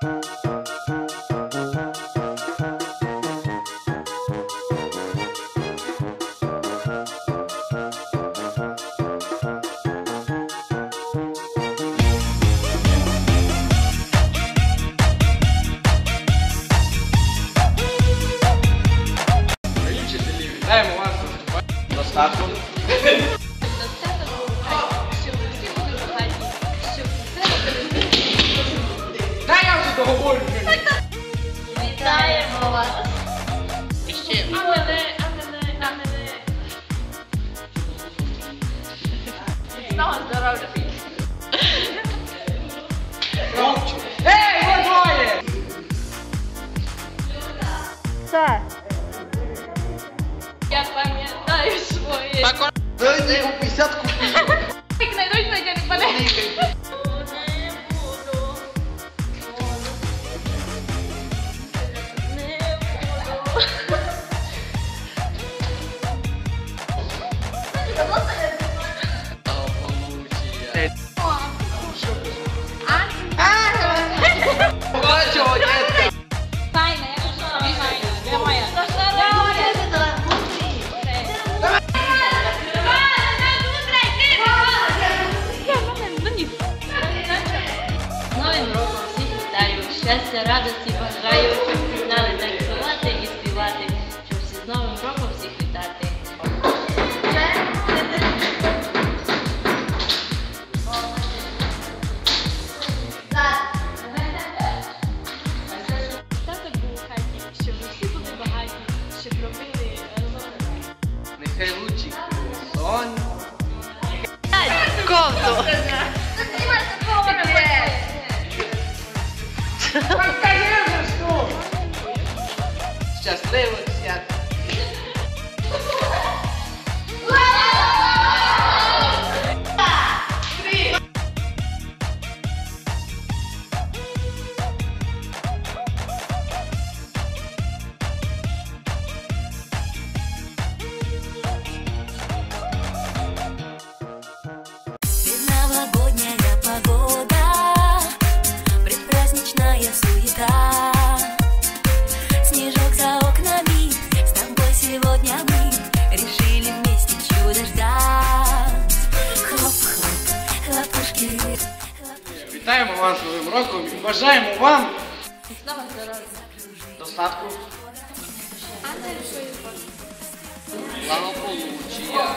Дорогі вчителі, вітаємо вас своє. Так, Дайте йому 50 купил. купів. Як знайдуть, знайдуть мене. Бачу, щастя, радості бажаю, щоб знали танцювати і співати, щоб всі з Новим роком всіх вітати. Тато був у хаті, щоб ми всі були багаті, щоб робили разом. Нехай лучик сон. Ковту. Щасливих свят. Предновогодняя Вітаємо вас з Новим роком і бажаємо вам здоров'я! достатку. Благополуччя.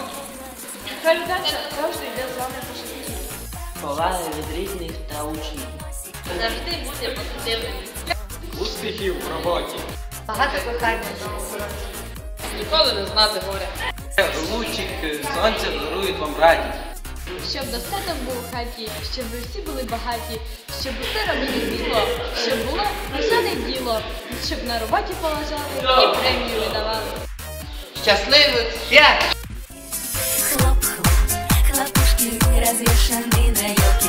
Хай удача завжди йде з вами по життю. Поваги від рідних та учнів. Завжди бути позитивним. Успіхів в роботі. Багато кохання. Ніколи не знати горя. Лучик сонця дарують вам радість. Щоб достаток був у хаті, щоб ви всі були багаті, щоб усе робили діло, щоб було писане діло, щоб на роботі поважали і премію видавали. Щасливих свят! хлоп-хлоп, хлопушки розвішані на елке.